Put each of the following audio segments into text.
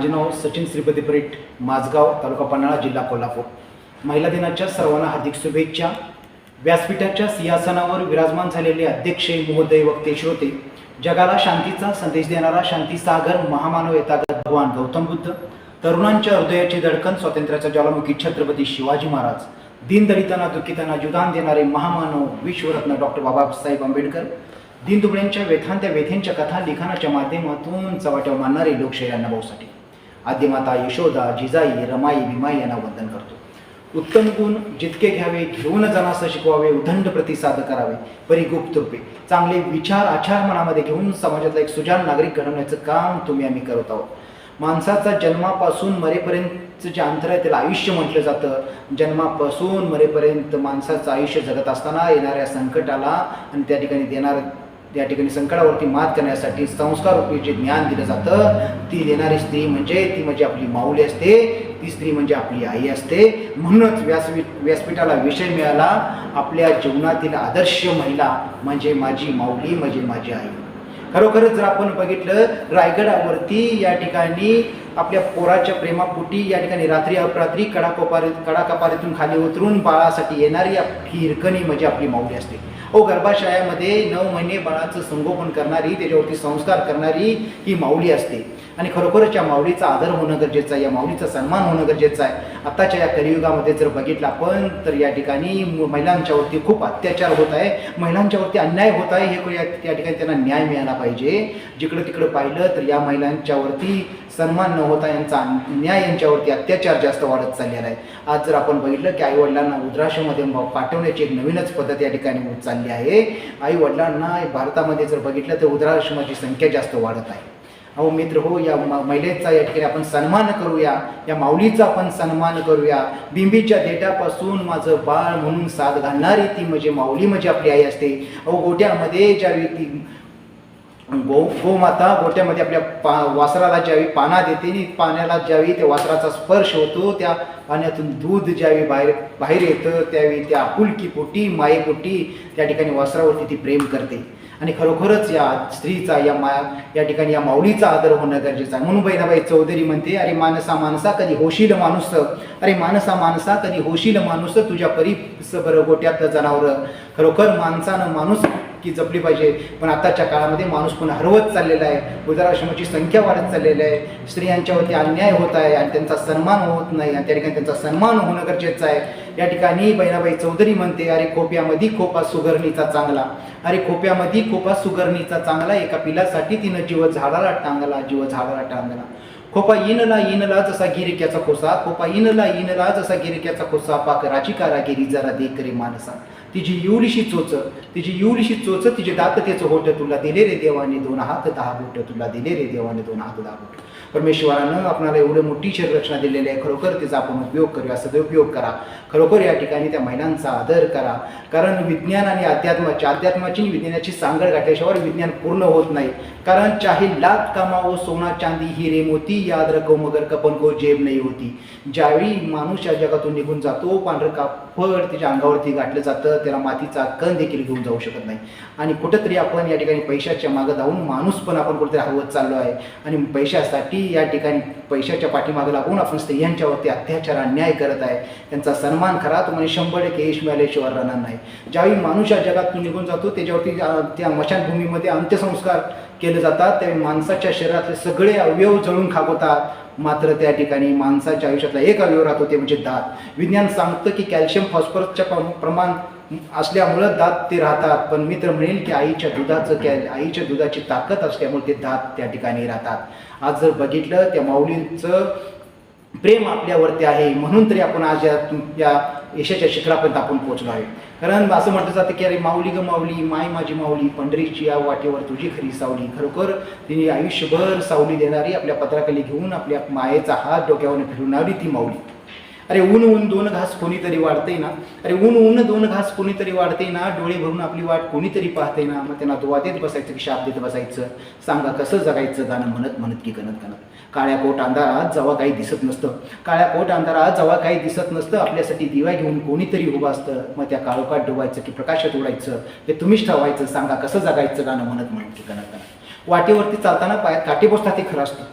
माझे नाव सचिन श्रीपती परीट माझगाव तालुका पन्हाळा जिल्हा कोल्हापूर. महिला दिनाच्या सर्वांना हार्दिक शुभेच्छा. व्यासपीठाच्या सिंहासनावर विराजमान झालेले अध्यक्ष महोदय वक्ते श्रोते जगाला शांतीचा संदेश देणारा शांतीसागर महामानव येतागत भगवान गौतम बुद्ध. तरुणांच्या हृदयाचे धडकन स्वातंत्र्याचा ज्वालामुखी छत्रपती शिवाजी महाराज. दीनदलितांना दुःखितांना योगदान देणारे महामानव विश्वरत्न डॉक्टर बाबासाहेब आंबेडकर. दीनदुबळ्यांच्या व्यथांत्या व्यथेंच्या कथा लिखाणाच्या माध्यमातून चव्हाट्यावर मानणारे लोकशाही अण्णाभाऊसाठी. आदिमाता यशोदा जिजाई रमाई भीमाई यांना वंदन करतो. उत्तम गुण जितके घ्यावे घेऊन जनास शिकवावे उदंड प्रतिसाद करावे परी गुप्त रूपे. चांगले विचार आचार मनामध्ये घेऊन समाजातला एक सुजाण नागरिक घडवण्याचं काम तुम्ही आम्ही करत आहोत. माणसाचा जन्मापासून मरेपर्यंतचं जे अंतर आहे त्याला आयुष्य म्हटलं जातं. जन्मापासून मरेपर्यंत माणसाचं आयुष्य जगत असताना येणाऱ्या संकटाला आणि त्या ठिकाणी देणार त्या ठिकाणी संकटावरती मात करण्यासाठी संस्कार जे ज्ञान दिलं जातं ती देणारी स्त्री म्हणजे ती म्हणजे आपली माऊली असते ती स्त्री म्हणजे आपली आई असते. म्हणूनच व्यासपीठ व्यासपीठाला विषय मिळाला आपल्या जीवनातील आदर्श महिला म्हणजे माझी माऊली म्हणजे माझी आई. खरोखरच जर आपण बघितलं रायगडावरती या ठिकाणी आपल्या पोराच्या प्रेमापोटी या ठिकाणी रात्री अपरात्री कडाकोपारी कडाकपारीतून खाली उतरून बाळासाठी येणारी हिरकणी म्हणजे आपली माऊली असते. हो गर्भाशयामध्ये नऊ महिने बाळाचं संगोपन करणारी त्याच्यावरती संस्कार करणारी ही माऊली असते. आणि खरोखरच या माऊलीचा आदर होणं गरजेचं आहे या माऊलीचा सन्मान होणं गरजेचं आहे. आत्ताच्या या कलियुगामध्ये जर बघितलं आपण तर या ठिकाणी महिलांच्यावरती खूप अत्याचार होत आहे. महिलांच्यावरती अन्याय होत आहे हे या ठिकाणी त्यांना न्याय मिळाला पाहिजे. जिकडं तिकडं पाहिलं तर या महिलांच्यावरती सन्मान न होता यांचा अन्याय यांच्यावरती अत्याचार जास्त वाढत चाललेला आहे. आज जर आपण बघितलं की आईवडिलांना वृद्धाश्रममध्ये पाठवण्याची एक नवीनच पद्धत या ठिकाणी होत चालली आहे. आईवडिलांना भारतामध्ये जर बघितलं तर वृद्धाश्रमाची संख्या जास्त वाढत आहे. अहो मित्र हो या महिलेचा या ठिकाणी आपण सन्मान करूया. या माऊलीचा आपण सन्मान करूया. बिंबीच्या देठापासून माझं बाळ म्हणून साथ घालणारी ती म्हणजे माऊली म्हणजे आपली आई असते. अहो गोट्यामध्ये ज्यावेळी ती गो गोमाता गोट्यामध्ये आपल्या पा वासराला ज्यावेळी पाना देते नी पाण्याला ज्यावेळी त्या वासराचा स्पर्श होतो त्या पाण्यातून दूध ज्यावेळी बाहेर बाहेर येतं त्यावेळी त्या आपुलकीपोटी मायेपोटी त्या ठिकाणी वासरावरती ती प्रेम करते. आणि खरोखरच या स्त्रीचा या मा या ठिकाणी या माऊलीचा आदर होणं गरजेचं आहे. म्हणून बहिणाबाई चौधरी म्हणते अरे मानसा माणसा कधी होशील माणूस? अरे मानसा माणसा कधी होशील माणूस? तुझ्या परी बरं गोट्यात जनावर खरोखर माणसानं माणूस की जपली पाहिजे. पण आताच्या काळामध्ये माणूस पण हरवत चाललेला आहे. वृद्धाश्रमाची संख्या वाढत चाललेली आहे. स्त्रियांच्यावरती अन्याय होत आहे आणि त्यांचा सन्मान होत नाही आणि त्या ठिकाणी त्यांचा सन्मान होणं गरजेचं आहे. या ठिकाणी बहिणाबाई चौधरी म्हणते अरे खोप्यामध्ये खोपा सुगरणीचा चांगला. अरे खोप्यामध्ये खोपा सुगरणीचा चांगला. एका पिलासाठी तिनं जीव झाडाला टांगला जीव झाडाला टांगला. खोपा इनला इनला जसा गिरिक्याचा खोसा खोपा इनला इनला जसा गिरिक्याचा खोसा पाकराची कारागिरी जरा देख रे माणसा तिची एवढीशी चोच तिची एवढीशी चोच तिचे दात त्याचं होट तुला दिले रे देवाने दोन हात दहा बोट तुला दिले रे देवाने दोन हात दहा बोट. परमेश्वरानं आपणाला एवढं मोठी शरीररचना दिलेली आहे. खरोखर तिचा आपण उपयोग करूया सदुपयोग करा. खरोखर या ठिकाणी त्या महिलांचा आदर करा. कारण विज्ञान आणि अध्यात्माची अध्यात्माची विज्ञानाची सांगड गाठल्याशिवाय विज्ञान पूर्ण होत नाही. कारण चाहे लाख कमावो सोना चांदी हिरे मोती याद रखो मगर कपन को जेब नाही होती. ज्यावेळी माणूस या जगातून निघून जातो पांढरं कापड त्याच्या अंगावरती गाठलं जातं त्याला मातीचा कण देखील घेऊन जाऊ शकत नाही. आणि कुठंतरी आपण या ठिकाणी पैशाच्या मागं धावून माणूस पण आपण कुठेतरी हवत चाललो आहे. आणि पैशासाठी या ठिकाणी पैशाच्या पाठीमागं लागून आपण स्त्रियांच्यावरती अत्याचार अन्याय करत आहे. त्यांचा सन्मान करा. तुम्हाला शंभर टक्के यश मिळाल्याशिवाय राहणार नाही. ज्यावेळी माणूस या जगातून निघून जातो त्याच्यावरती त्या मशानभूमीमध्ये अंत्यसंस्कार केले जातात त्यावेळी माणसाच्या शरीरातले सगळे अवयव जळून खागवतात मात्र त्या ठिकाणी माणसाच्या आयुष्यातला एक अवयव राहतो ते म्हणजे दात. विज्ञान सांगतं की कॅल्शियम फॉस्फरसच्या प्रमाण असल्यामुळं दात ते राहतात. पण मित्र म्हणेल की आईच्या दुधाचं कॅ आईच्या दुधाची ताकद असल्यामुळे ते दात त्या ठिकाणी राहतात. आज जर बघितलं त्या माऊलींचं प्रेम आपल्यावरती आहे म्हणून तरी आपण आज या या यशाच्या शिखरापर्यंत आपण पोहोचलो आहे. कारण असं म्हटलं जातं की अरे माऊली ग माऊली माय माझी माऊली पंढरीची या वाटेवर तुझी खरी सावली. खरोखर तिने आयुष्यभर सावली देणारी आपल्या पत्राखाली घेऊन आपल्या मायेचा हात डोक्यावर फिरवणारी ती माऊली. अरे ऊन ऊन दोन घास कोणीतरी वाढते ना? अरे ऊन ऊन दोन घास कोणीतरी वाढते ना? डोळे भरून आपली वाट कोणीतरी पाहते ना? मग त्यांना दुवा देत बसायचं की शाप देत बसायचं? सांगा कसं जगायचं गाणं म्हणत म्हणत की गणत गणत. काळ्या कोट अंधारात जेव्हा काही दिसत नसतं. काळ्या कोट अंधारात जेव्हा काही दिसत नसतं. आपल्यासाठी दिवा घेऊन कोणीतरी उभं असतं. मग त्या काळोखात डुबायचं की प्रकाशात उडायचं. हे तुम्हीच ठरवायचं सांगा कसं जगायचं गाणं म्हणत म्हणत की गणत वाटेवरती चालताना पायात काटे बसतात ते खरं असतं.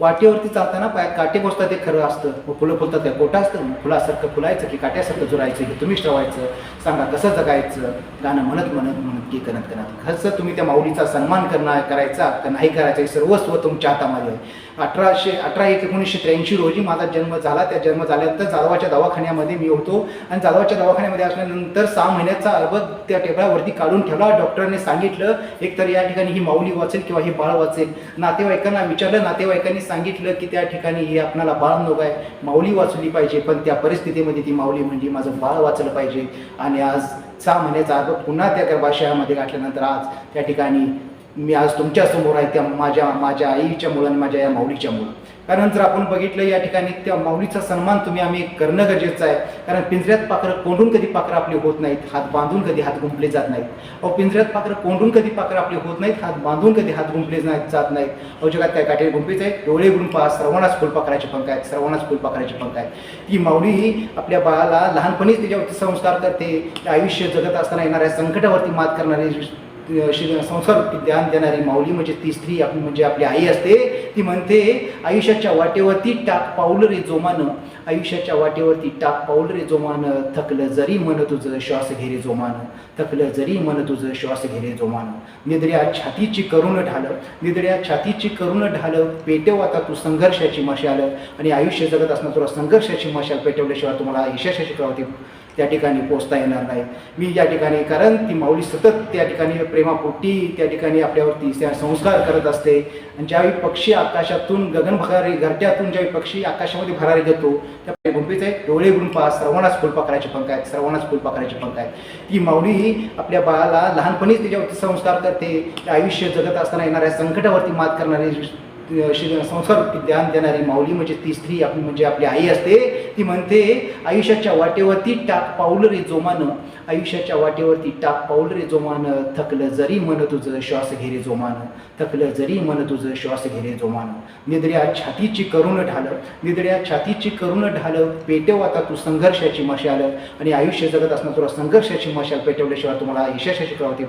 वाटेवरती चालताना पायात काटे बसतात ते खरं असतं. मग फुलं फुलतात त्या कोटा असतं. फुलासारखं फुलायचं की काट्यासारखं जुरायचं की तुम्हीच ठेवायचं. सांगा कसं जगायचं गाणं म्हणत म्हणत म्हणत की करत करत कसं तुम्ही त्या माऊलीचा सन्मान करणार करायचा का नाही करायचा हे सर्वस्व तुमच्या हातामध्ये आहे. अठराशे अठरा एक एकोणीसशे त्र्याऐंशी रोजी माझा जन्म झाला. त्या जन्म झाल्यानंतर जाधवाच्या दवाखान्यामध्ये मी होतो. आणि जाधवाच्या दवाखान्यामध्ये असल्यानंतर सहा महिन्याचा अर्बद त्या टेबलावरती काढून ठेवला. डॉक्टरने सांगितलं एक तर या ठिकाणी ही माऊली वाचेल किंवा हे बाळ वाचेल. नातेवाईकांना विचारलं. नातेवाईकांनी सांगितलं की त्या ठिकाणी ही आपणाला बाळ नको आहे. माऊली वाचली पाहिजे पण त्या परिस्थितीमध्ये ती माऊली म्हणजे माझं बाळ वाचलं पाहिजे. आणि आज सहा महिन्याचा अर्बद पुन्हा त्या गर्भाशयामध्ये गाठल्यानंतर आज त्या ठिकाणी मी आज तुमच्यासमोर आहे त्या माझ्या माझ्या आईच्या मुलं आणि माझ्या या माऊलीच्या मुलं कारण जर आपण बघितलं या ठिकाणी त्या माऊलीचा सन्मान तुम्ही आम्ही करणं गरजेचं आहे. कारण पिंजऱ्यात पाखरं कोंडून कधी पाखरं आपली होत नाहीत हात बांधून कधी हात गुंपले जात नाहीत. अहो पिंजऱ्यात पाखरं कोंडून कधी पाखरं आपली होत नाहीत हात बांधून कधी हात गुंपले नाहीत जात नाहीत. अहो जगात काय काटे गुंपीच आहे डोळे गुंपा श्रवणास सर्वांनाच फुलपाखराचे पंख आहेत सर्वांनाच फुलपाखराचे पंख आहेत. ती माऊली ही आपल्या बाळाला लहानपणीच त्याच्यावरती संस्कार करते. आयुष्य जगत असताना येणाऱ्या संकटावरती मात करणारी संसार ज्ञान देणारी माऊली म्हणजे ती स्त्री आपली म्हणजे आपली आई असते ती म्हणते आयुष्याच्या वाटेवरती टाक पाऊल रे जोमानं. आयुष्याच्या वाटेवरती टाक पाऊल रे जोमानं. थकलं जरी मन तुझं श्वास घेरे जोमानं. थकलं जरी मन तुझं श्वास घेरे जोमानं. निदड्या छातीची करुण ढाल. निदड्या छातीची करुण ढाल. पेटव आता तू संघर्षाची मशाल. आणि आयुष्य जगत असणं तुला संघर्षाची मशाल पेटवल्याशिवाय तुम्हाला यशस्वी प्रवृत्ती त्या ठिकाणी पोचता येणार नाही. मी या ठिकाणी कारण ती माऊली सतत त्या ठिकाणी प्रेमापोटी त्या ठिकाणी आपल्यावरती त्या संस्कार करत असते. आणि ज्यावेळी पक्षी आकाशातून गगन भरारी घरट्यातून ज्यावेळी पक्षी आकाशामध्ये भरारी घेतो त्या गुंपीचे डोळे गुंपा सर्वांनाच फुलपाखराचे पंख आहेत सर्वांनाच फुलपाखराचे पंख आहेत. ती माऊली ही आपल्या बाळाला लहानपणीच त्याच्यावरती संस्कार करते. आयुष्य जगत असताना येणाऱ्या संकटावरती मात करणारी संसार ज्ञान देणारी माऊली म्हणजे ती स्त्री आपली म्हणजे आपली आई असते ती म्हणते आयुष्याच्या वाटेवरती टाक पाऊल रे जोमानं आयुष्याच्या वाटेवरती टाक पाऊल रे जोमानं थकलं जरी मन तुझं श्वास घेरे जोमानं थकलं जरी मन तुझं श्वास घेरे जोमानं. निदड्या छातीची करुण ढाल निदड्या छातीची करुण ढाल पेटव आता तू संघर्षाची मशाल. आणि आयुष्य जगत असताना तुला संघर्षाची मशाल पेटवल्याशिवाय तुम्हाला यशस्वी प्रवृत्ती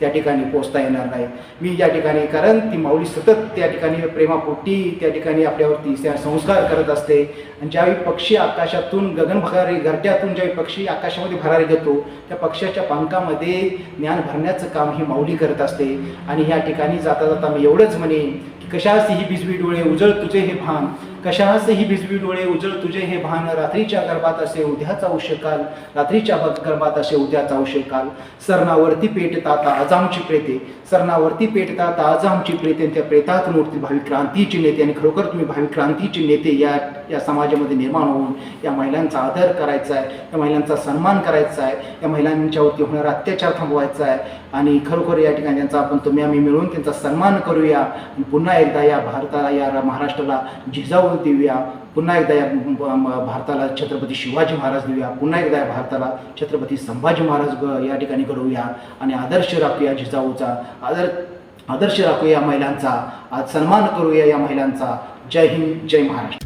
त्या ठिकाणी पोचता येणार नाही. मी या ठिकाणी कारण ती माऊली सतत त्या ठिकाणी प्रेमापोटी त्या ठिकाणी आपल्यावरती त्या संस्कार करत असते. आणि ज्यावेळी पक्षी आकाशातून गगन भरारी घरट्यातून ज्यावेळी पक्षी आकाशामध्ये भरारी घेतो त्या पक्षाच्या पंखामध्ये ज्ञान भरण्याचं काम ही माऊली करत असते. आणि ह्या ठिकाणी जाता जाता मी एवढंच म्हणेन की कशास ही बिजवी डोळे उजळ तुझे हे भान कशास ही बिजवी डोळे उजळ तुझे हे भान रात्रीच्या गर्भात असे उद्याचा उशकाल रात्रीच्या गर्भात असे उद्याचा उशकाल सरणावरती पेटता आज आमची प्रेते. सरणावरती पेटता आज आमची प्रेते आणि त्या प्रेतात मूर्ती भावी क्रांतीची नेते आणि खरोखर तुम्ही भावी क्रांतीचे नेते या या समाजामध्ये निर्माण होऊन या महिलांचा आदर करायचा आहे या महिलांचा सन्मान करायचा आहे या महिलांच्यावरती होणारा अत्याचार थांबवायचा आहे. आणि खरोखर या ठिकाणी त्यांचा आपण तुम्ही आम्ही मिळून त्यांचा सन्मान करूया पुन्हा एकदा या भारताला या महाराष्ट्राला झिजावून देऊया. पुन्हा एकदा या भारताला छत्रपती शिवाजी महाराज देऊया. पुन्हा एकदा या भारताला छत्रपती संभाजी महाराज या ठिकाणी घडवूया आणि आदर्श राखूया जिजाऊचा. आदर आदर्श राखूया या महिलांचा. आज सन्मान करूया या महिलांचा. जय हिंद जय महाराष्ट्र.